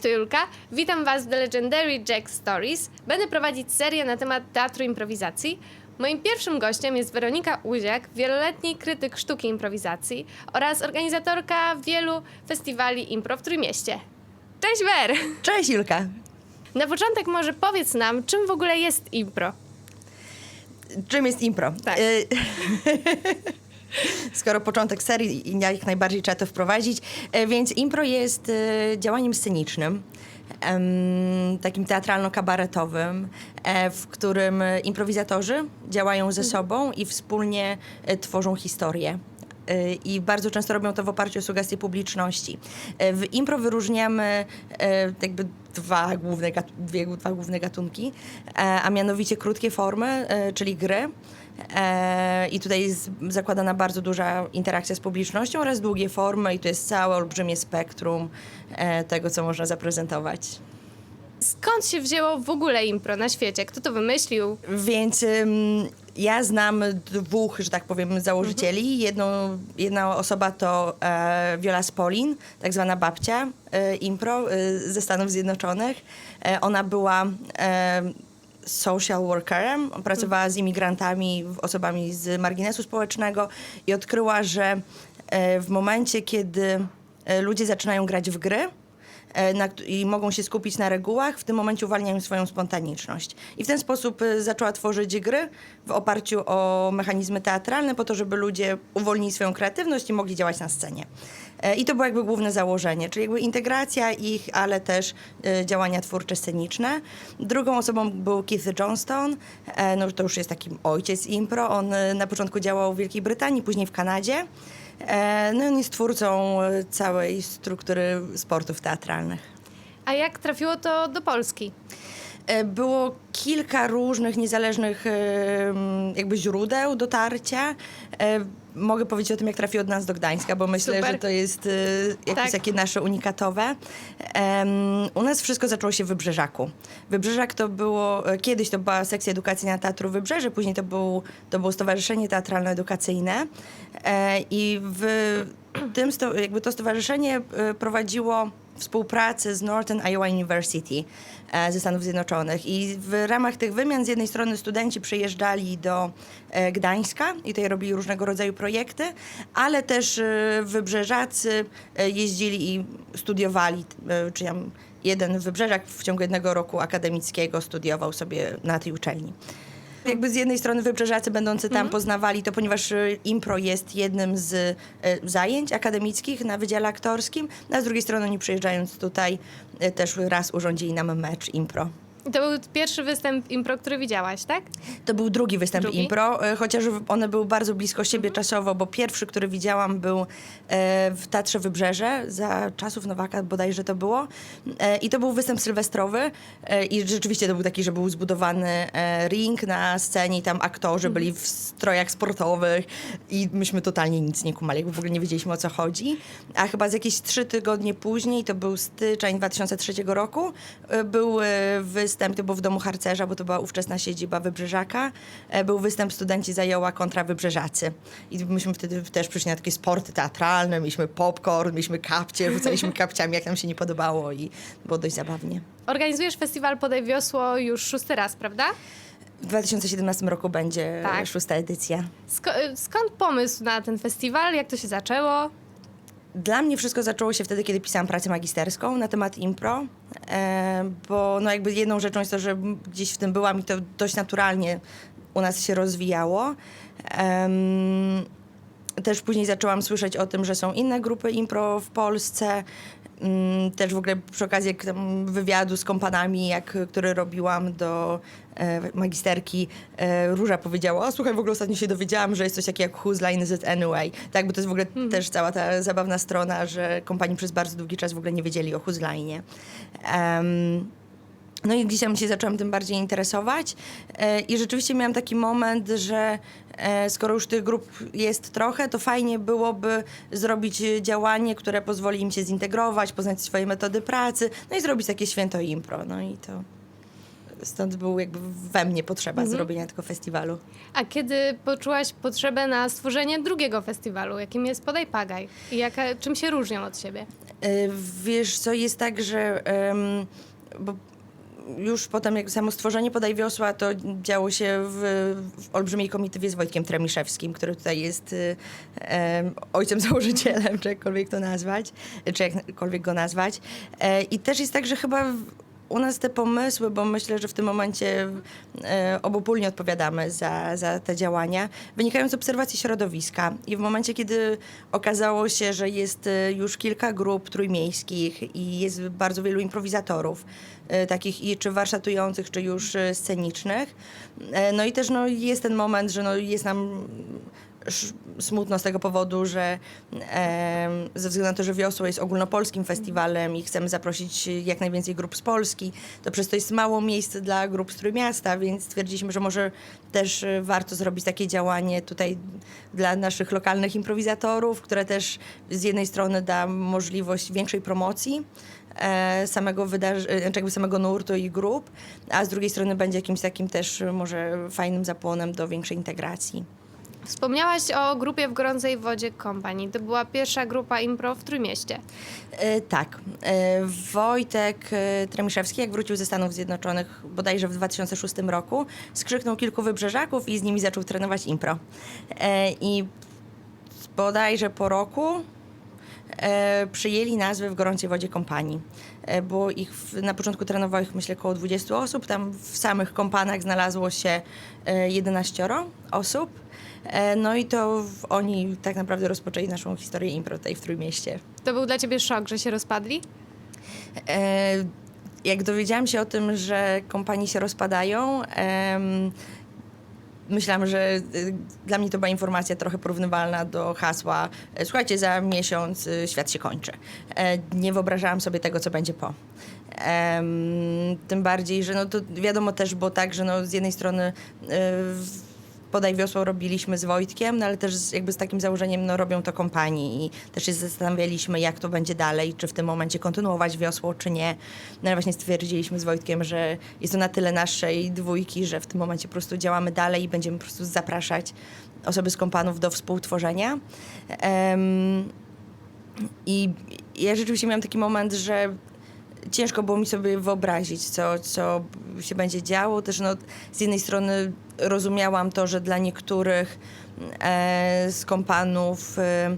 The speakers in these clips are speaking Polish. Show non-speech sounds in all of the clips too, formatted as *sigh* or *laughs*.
Cześć, tu Julka. Witam Was w The Legendary Jack Stories. Będę prowadzić serię na temat teatru improwizacji. Moim pierwszym gościem jest Weronika Uziak, wieloletni krytyk sztuki improwizacji oraz organizatorka wielu festiwali impro w Trójmieście. Cześć Wer! Cześć Julka. Na początek może powiedz nam, czym w ogóle jest impro? Czym jest impro? Tak. *laughs* Skoro początek serii, i jak najbardziej trzeba to wprowadzić. E, Więc impro jest e, działaniem scenicznym, takim teatralno-kabaretowym, e, w którym improwizatorzy działają ze sobą i wspólnie tworzą historię. I bardzo często robią to w oparciu o sugestie publiczności. W impro wyróżniamy jakby dwa główne, dwie, dwa główne gatunki, a mianowicie krótkie formy, czyli gry. I tutaj jest zakładana bardzo duża interakcja z publicznością oraz długie formy i to jest całe olbrzymie spektrum e, tego, co można zaprezentować. Skąd się wzięło w ogóle impro na świecie? Kto to wymyślił? Więc ym, ja znam dwóch, że tak powiem, założycieli. Jedną, jedna osoba to e, Viola Spolin, tak zwana babcia e, impro e, ze Stanów Zjednoczonych. E, ona była e, social workerem, pracowała z imigrantami, osobami z marginesu społecznego i odkryła, że e, w momencie, kiedy e, ludzie zaczynają grać w gry, e, na, i mogą się skupić na regułach, w tym momencie uwalniają swoją spontaniczność. I w ten sposób zaczęła tworzyć gry w oparciu o mechanizmy teatralne, po to, żeby ludzie uwolnili swoją kreatywność i mogli działać na scenie. E, I to było jakby główne założenie, czyli jakby integracja ich, ale też e, działania twórcze, sceniczne. Drugą osobą był Keith Johnston, e, no to już jest taki ojciec impro. On na początku działał w Wielkiej Brytanii, później w Kanadzie. No i on jest twórcą całej struktury sportów teatralnych. A jak trafiło to do Polski? Było kilka różnych niezależnych jakby źródeł dotarcia. Mogę powiedzieć o tym, jak trafiło od nas do Gdańska, bo myślę, Super. że to jest e, jakieś Tak. takie nasze unikatowe. Em, U nas wszystko zaczęło się w Wybrzeżaku. Wybrzeżak to było, e, kiedyś to była sekcja edukacyjna Teatru Wybrzeże, później to, był, to było Stowarzyszenie Teatralno-Edukacyjne E, i w tym, sto, jakby to stowarzyszenie e, prowadziło współpracę z Northern Iowa University e, ze Stanów Zjednoczonych. I w ramach tych wymian z jednej strony studenci przyjeżdżali do e, Gdańska i tutaj robili różnego rodzaju projekty, ale też e, wybrzeżacy jeździli i studiowali, czy jeden wybrzeżak w ciągu jednego roku akademickiego studiował sobie na tej uczelni. Jakby z jednej strony wybrzeżacy będący tam poznawali to, ponieważ y, impro jest jednym z y, zajęć akademickich na Wydziale Aktorskim, a z drugiej strony oni przyjeżdżając tutaj y, też raz urządzili nam mecz impro. To był pierwszy występ impro, który widziałaś, tak? To był drugi występ Drugi? impro, y, chociaż one były bardzo blisko siebie czasowo, bo pierwszy, który widziałam był e, w Teatrze Wybrzeże, za czasów Nowaka bodajże to było. E, I to był występ sylwestrowy e, i rzeczywiście to był taki, że był zbudowany e, ring na scenie i tam aktorzy byli w strojach sportowych i myśmy totalnie nic nie kumali, bo w ogóle nie wiedzieliśmy o co chodzi. A chyba z jakieś trzy tygodnie później, to był styczeń 2003 roku, e, był e, występ, to był w Domu Harcerza, bo to była ówczesna siedziba Wybrzeżaka. E, Był występ Studenci zajęła kontra Wybrzeżacy. I myśmy wtedy też przyszli na takie sporty teatralne, mieliśmy popcorn, mieliśmy kapcie, rzucaliśmy *laughs* kapciami, jak nam się nie podobało i było dość zabawnie. Organizujesz festiwal Podaj Wiosło już szósty raz, prawda? W 2017 roku będzie Tak. szósta edycja. Sko- skąd pomysł na ten festiwal? Jak to się zaczęło? Dla mnie wszystko zaczęło się wtedy, kiedy pisałam pracę magisterską na temat impro, e, bo no jakby jedną rzeczą jest to, że gdzieś w tym byłam i to dość naturalnie u nas się rozwijało. Też później zaczęłam słyszeć o tym, że są inne grupy impro w Polsce. Mm, Też w ogóle przy okazji wywiadu z kompanami, jak, który robiłam do e, magisterki, e, Róża powiedziała, a słuchaj, w ogóle ostatnio się dowiedziałam, że jest coś takiego jak Whose Line Is It Anyway. Tak, bo to jest w ogóle też cała ta zabawna strona, że kompanii przez bardzo długi czas w ogóle nie wiedzieli o Whose Line. Um, no i gdzieś tam się zaczęłam tym bardziej interesować e, i rzeczywiście miałam taki moment, że e, skoro już tych grup jest trochę, to fajnie byłoby zrobić działanie, które pozwoli im się zintegrować, poznać swoje metody pracy, no i zrobić takie święto impro. No i to stąd był jakby we mnie potrzeba Mhm. zrobienia tego festiwalu. A kiedy poczułaś potrzebę na stworzenie drugiego festiwalu, jakim jest Podaj Pagaj? I jaka, czym się różnią od siebie? E, Wiesz co, jest tak, że em, bo już potem jak samo stworzenie Podaj Wiosła, to działo się w, w olbrzymiej komitywie z Wojtkiem Tremiszewskim, który tutaj jest em, ojcem *laughs* założycielem, czy jakkolwiek to nazwać, czy jakkolwiek go nazwać. E, I też jest tak, że chyba u nas te pomysły, bo myślę, że w tym momencie e, obopólnie odpowiadamy za, za te działania, wynikają z obserwacji środowiska. I w momencie, kiedy okazało się, że jest e, już kilka grup trójmiejskich i jest bardzo wielu improwizatorów, e, takich i czy warsztatujących, czy już e, scenicznych, e, no i też no, jest ten moment, że no, jest nam smutno z tego powodu, że em, ze względu na to, że Wiosło jest ogólnopolskim festiwalem i chcemy zaprosić jak najwięcej grup z Polski, to przez to jest mało miejsc dla grup z Trójmiasta, więc stwierdziliśmy, że może też e, warto zrobić takie działanie tutaj dla naszych lokalnych improwizatorów, które też z jednej strony da możliwość większej promocji e, samego wydarzenia, jakby samego nurtu i grup, a z drugiej strony będzie jakimś takim też e, może fajnym zapłonem do większej integracji. Wspomniałaś o grupie w Gorącej Wodzie Company. To była pierwsza grupa impro w Trójmieście. E, tak. E, Wojtek e, Tremiszewski, jak wrócił ze Stanów Zjednoczonych bodajże w 2006 roku, skrzyknął kilku wybrzeżaków i z nimi zaczął trenować impro. E, I bodajże po roku przyjęli nazwę w Gorącej Wodzie Kompanii. Było ich, w, na początku trenowało ich myślę około 20 osób, tam w samych kompanach znalazło się e, 11 osób. E, No i to oni tak naprawdę rozpoczęli naszą historię impro tutaj w Trójmieście. To był dla ciebie szok, że się rozpadli? E, jak dowiedziałam się o tym, że kompanie się rozpadają, myślałam, że y, dla mnie to była informacja trochę porównywalna do hasła e, słuchajcie, za miesiąc y, świat się kończy. Nie wyobrażałam sobie tego, co będzie po. Tym bardziej, że no to wiadomo też było tak, że no z jednej strony y, Podaj wiosło robiliśmy z Wojtkiem, no ale też z, jakby z takim założeniem, no robią to kompanii i też się zastanawialiśmy, jak to będzie dalej, czy w tym momencie kontynuować wiosło, czy nie. No ale właśnie stwierdziliśmy z Wojtkiem, że jest to na tyle naszej dwójki, że w tym momencie po prostu działamy dalej i będziemy po prostu zapraszać osoby z kompanów do współtworzenia. Em, I ja rzeczywiście miałam taki moment, że ciężko było mi sobie wyobrazić, co, co się będzie działo. Też no, z jednej strony rozumiałam to, że dla niektórych e, z kompanów e,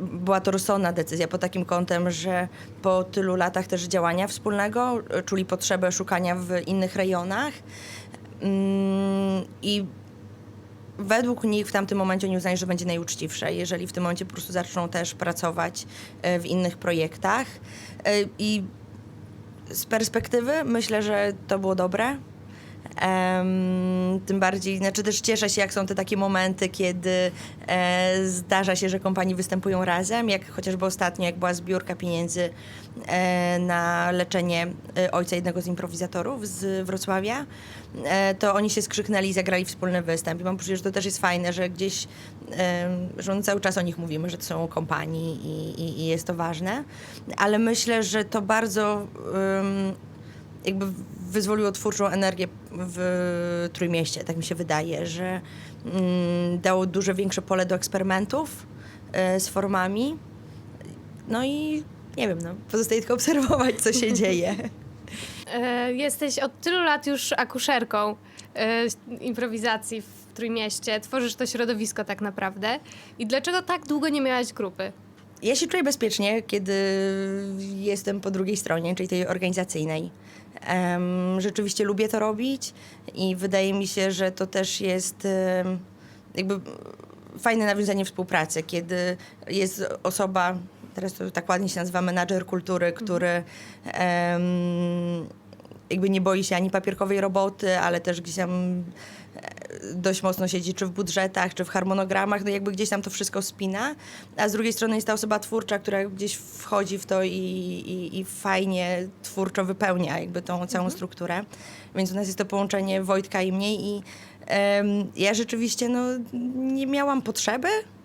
była to rozsądna decyzja pod takim kątem, że po tylu latach też działania wspólnego e, czuli potrzebę szukania w innych rejonach. Mm, I według nich w tamtym momencie oni uznali, że będzie najuczciwsze, jeżeli w tym momencie po prostu zaczną też pracować e, w innych projektach. E, I z perspektywy myślę, że to było dobre. Em, tym bardziej, znaczy też cieszę się, jak są te takie momenty, kiedy e, zdarza się, że kompanii występują razem, jak chociażby ostatnio, jak była zbiórka pieniędzy e, na leczenie e, ojca jednego z improwizatorów z Wrocławia, e, to oni się skrzyknęli i zagrali wspólny występ. I mam poczucie, że to też jest fajne, że gdzieś, em, że on cały czas o nich mówimy, że to są kompanii i, i, i jest to ważne, ale myślę, że to bardzo em, jakby wyzwoliło twórczą energię w Trójmieście, tak mi się wydaje, że mm, dało dużo większe pole do eksperymentów e, z formami. No i nie wiem, no, pozostaje tylko obserwować, co się *laughs* dzieje. E, jesteś od tylu lat już akuszerką e, improwizacji w Trójmieście. Tworzysz to środowisko tak naprawdę. I dlaczego tak długo nie miałaś grupy? Ja się czuję bezpiecznie, kiedy jestem po drugiej stronie, czyli tej organizacyjnej. Rzeczywiście lubię to robić i wydaje mi się, że to też jest jakby fajne nawiązanie współpracy, kiedy jest osoba, teraz to tak ładnie się nazywa menadżer kultury, który em, jakby nie boi się ani papierkowej roboty, ale też gdzieś tam dość mocno siedzi czy w budżetach, czy w harmonogramach, no jakby gdzieś tam to wszystko spina, a z drugiej strony jest ta osoba twórcza, która gdzieś wchodzi w to i, i, i fajnie twórczo wypełnia jakby tą całą strukturę, więc u nas jest to połączenie Wojtka i mnie i em, ja rzeczywiście no, nie miałam potrzeby E,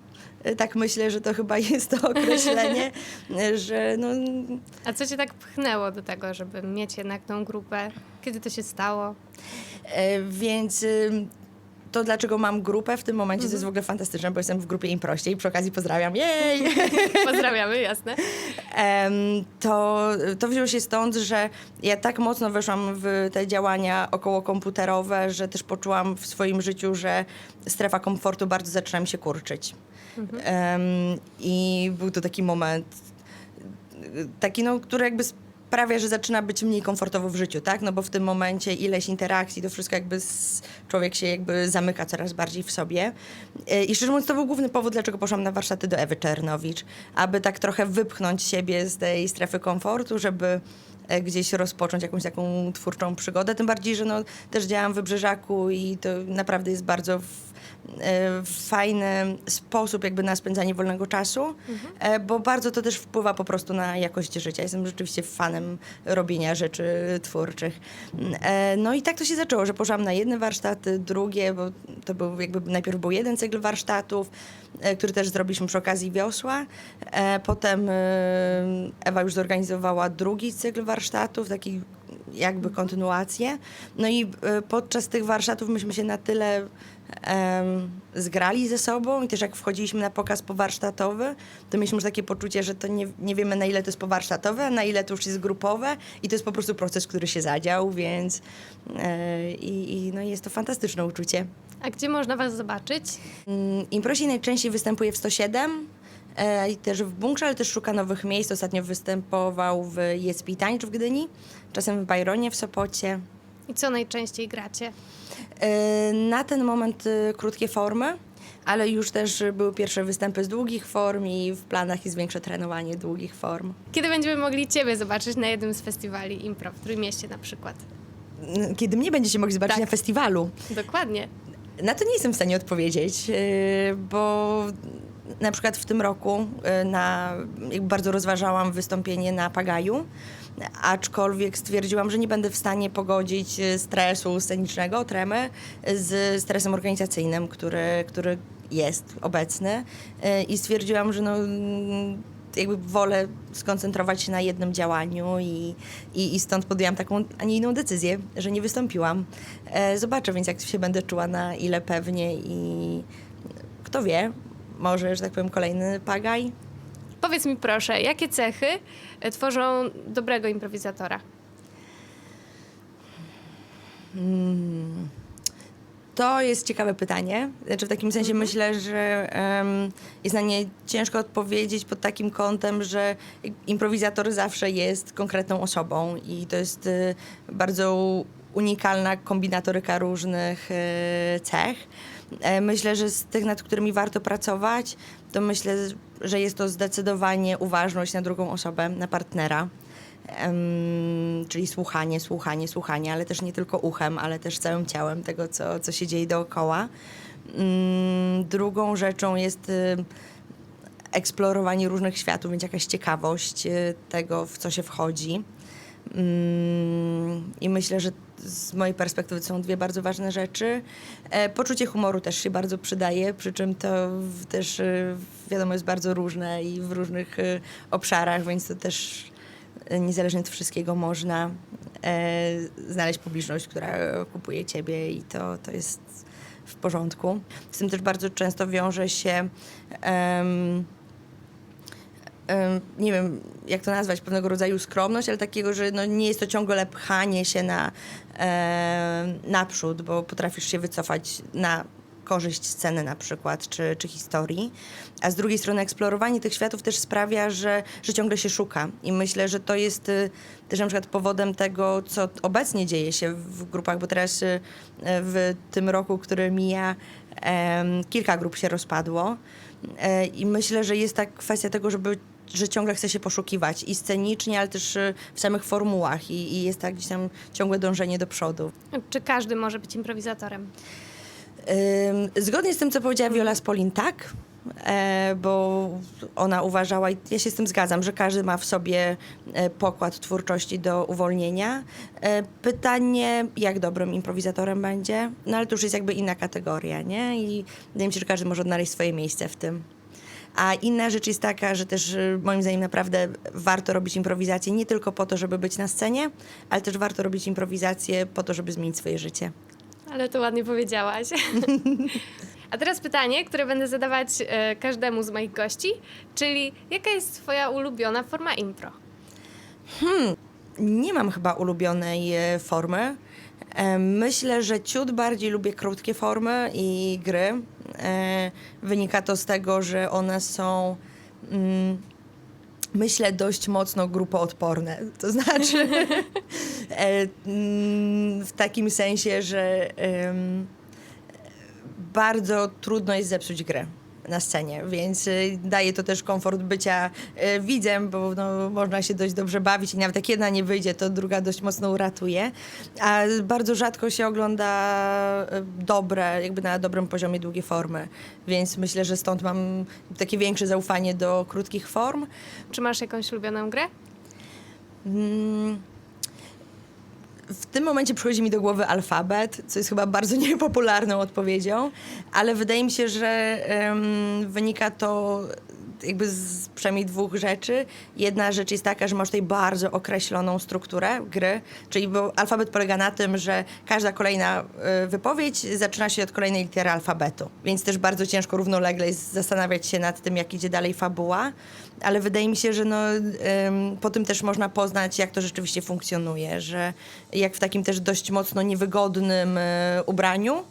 Tak myślę, że to chyba *laughs* jest to określenie, e, że no, A co cię tak pchnęło do tego, żeby mieć jednak tą grupę? Kiedy to się stało? E, Więc to, dlaczego mam grupę w tym momencie, to jest w Mhm. ogóle fantastyczne, bo jestem w grupie Improście i przy okazji pozdrawiam. Jej! *laughs* Pozdrawiamy, jasne. To, to wzięło się stąd, że ja tak mocno weszłam w te działania okołokomputerowe, że też poczułam w swoim życiu, że strefa komfortu bardzo zaczyna mi się kurczyć. Em, I był to taki moment, taki, no, który jakby sprawia, że zaczyna być mniej komfortowo w życiu, tak? No bo w tym momencie ileś interakcji, to wszystko jakby s- człowiek się jakby zamyka coraz bardziej w sobie. E, I szczerze mówiąc, to był główny powód, dlaczego poszłam na warsztaty do Ewy Czernowicz, aby tak trochę wypchnąć siebie z tej strefy komfortu, żeby e, gdzieś rozpocząć jakąś taką twórczą przygodę. Tym bardziej, że no, też działam w Wybrzeżaku i to naprawdę jest bardzo fajny sposób jakby na spędzanie wolnego czasu, e, bo bardzo to też wpływa po prostu na jakość życia. Jestem rzeczywiście fanem robienia rzeczy twórczych. E, No i tak to się zaczęło, że poszłam na jedne warsztaty, drugie, bo to był jakby najpierw był jeden cykl warsztatów, e, który też zrobiliśmy przy okazji wiosła. Potem Ewa już zorganizowała drugi cykl warsztatów, taki jakby kontynuację. No i podczas tych warsztatów myśmy się na tyle zgrali ze sobą i też jak wchodziliśmy na pokaz powarsztatowy, to mieliśmy już takie poczucie, że to nie, nie wiemy na ile to jest powarsztatowe, a na ile to już jest grupowe i to jest po prostu proces, który się zadział, więc e, i, no jest to fantastyczne uczucie. A gdzie można was zobaczyć? Mm, Improsi najczęściej występuje w 107 e, i też w Bunkrze, ale też szuka nowych miejsc. Ostatnio występował w Jecpi Tańcz w Gdyni, czasem w Bajronie w Sopocie. I co najczęściej gracie? E, Na ten moment e, krótkie formy, ale już też były pierwsze występy z długich form i w planach jest większe trenowanie długich form. Kiedy będziemy mogli ciebie zobaczyć na jednym z festiwali impro, w Trójmieście na przykład? Kiedy mnie będziecie mogli zobaczyć Tak. na festiwalu? Dokładnie. Na to nie jestem w stanie odpowiedzieć, yy, bo na przykład w tym roku yy, na, bardzo rozważałam wystąpienie na Pagaju, aczkolwiek stwierdziłam, że nie będę w stanie pogodzić yy, stresu scenicznego, tremy, z stresem organizacyjnym, który, który jest obecny yy, i stwierdziłam, że no, mm, jakby wolę skoncentrować się na jednym działaniu i, i, i stąd podjęłam taką, a nie inną decyzję, że nie wystąpiłam. Zobaczę więc, jak się będę czuła, na ile pewnie i kto wie, może, że tak powiem, kolejny pagaj. Powiedz mi proszę, jakie cechy e, tworzą dobrego improwizatora? To jest ciekawe pytanie. Znaczy w takim sensie myślę, że em, jest na nie ciężko odpowiedzieć pod takim kątem, że improwizator zawsze jest konkretną osobą i to jest y, bardzo unikalna kombinatoryka różnych y, cech. E, Myślę, że z tych, nad którymi warto pracować, to myślę, że jest to zdecydowanie uważność na drugą osobę, na partnera. Em, czyli słuchanie, słuchanie, słuchanie, ale też nie tylko uchem, ale też całym ciałem tego, co, co się dzieje dookoła. Mm, drugą rzeczą jest y, eksplorowanie różnych światów, więc jakaś ciekawość y, tego, w co się wchodzi. Mm, I myślę, że z mojej perspektywy to są dwie bardzo ważne rzeczy. E, Poczucie humoru też się bardzo przydaje, przy czym to też y, wiadomo jest bardzo różne i w różnych y, obszarach, więc to też niezależnie od wszystkiego można e, znaleźć publiczność, która kupuje ciebie i to, to jest w porządku. Z tym też bardzo często wiąże się em, nie wiem, jak to nazwać, pewnego rodzaju skromność, ale takiego, że no nie jest to ciągle pchanie się na, em, naprzód, bo potrafisz się wycofać na korzyść sceny na przykład, czy, czy historii. A z drugiej strony eksplorowanie tych światów też sprawia, że, że ciągle się szuka. I myślę, że to jest y, też na przykład powodem tego, co obecnie dzieje się w grupach, bo teraz y, w tym roku, który mija, kilka grup się rozpadło. E, I myślę, że jest ta kwestia tego, żeby że ciągle chce się poszukiwać i scenicznie, ale też y, w samych formułach i, i jest tak gdzieś tam ciągłe dążenie do przodu. Czy każdy może być improwizatorem? Zgodnie z tym, co powiedziała Viola Spolin, tak, e, bo ona uważała, i ja się z tym zgadzam, że każdy ma w sobie e, pokład twórczości do uwolnienia. E, Pytanie, jak dobrym improwizatorem będzie, no ale to już jest jakby inna kategoria, nie? I wydaje mi się, że każdy może odnaleźć swoje miejsce w tym. A inna rzecz jest taka, że też y, moim zdaniem naprawdę warto robić improwizację nie tylko po to, żeby być na scenie, ale też warto robić improwizację po to, żeby zmienić swoje życie. Ale to ładnie powiedziałaś. *laughs* A teraz pytanie, które będę zadawać e, każdemu z moich gości, czyli jaka jest twoja ulubiona forma impro? Nie mam chyba ulubionej e, formy. Myślę, że ciut bardziej lubię krótkie formy i gry. E, Wynika to z tego, że one są. Mm, myślę, dość mocno grupoodporne. To znaczy, *laughs* e, mm, w takim sensie, że bardzo trudno jest zepsuć grę na scenie, więc y, daje to też komfort bycia y, widzem, bo no, można się dość dobrze bawić i nawet jak jedna nie wyjdzie, to druga dość mocno uratuje. A bardzo rzadko się ogląda y, dobre, jakby na dobrym poziomie długie formy, więc myślę, że stąd mam takie większe zaufanie do krótkich form. Czy masz jakąś ulubioną grę? Mm, W tym momencie przychodzi mi do głowy alfabet, co jest chyba bardzo *laughs* niepopularną odpowiedzią, ale wydaje mi się, że em, wynika to jakby z przynajmniej dwóch rzeczy. Jedna rzecz jest taka, że masz tutaj bardzo określoną strukturę gry, czyli bo alfabet polega na tym, że każda kolejna y, wypowiedź zaczyna się od kolejnej litery alfabetu, więc też bardzo ciężko równolegle zastanawiać się nad tym, jak idzie dalej fabuła, ale wydaje mi się, że no, po tym też można poznać, jak to rzeczywiście funkcjonuje, że jak w takim też dość mocno niewygodnym y, ubraniu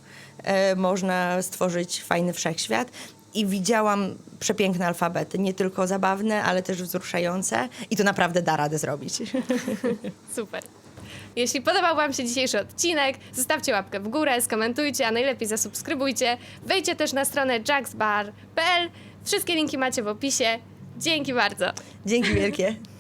y, można stworzyć fajny wszechświat. I widziałam przepiękne alfabety, nie tylko zabawne, ale też wzruszające. I to naprawdę da radę zrobić. *laughs* Super. Jeśli podobał Wam się dzisiejszy odcinek, zostawcie łapkę w górę, skomentujcie, a najlepiej zasubskrybujcie. Wejdźcie też na stronę jacksbar.pl. Wszystkie linki macie w opisie. Dzięki bardzo. Dzięki wielkie. *laughs*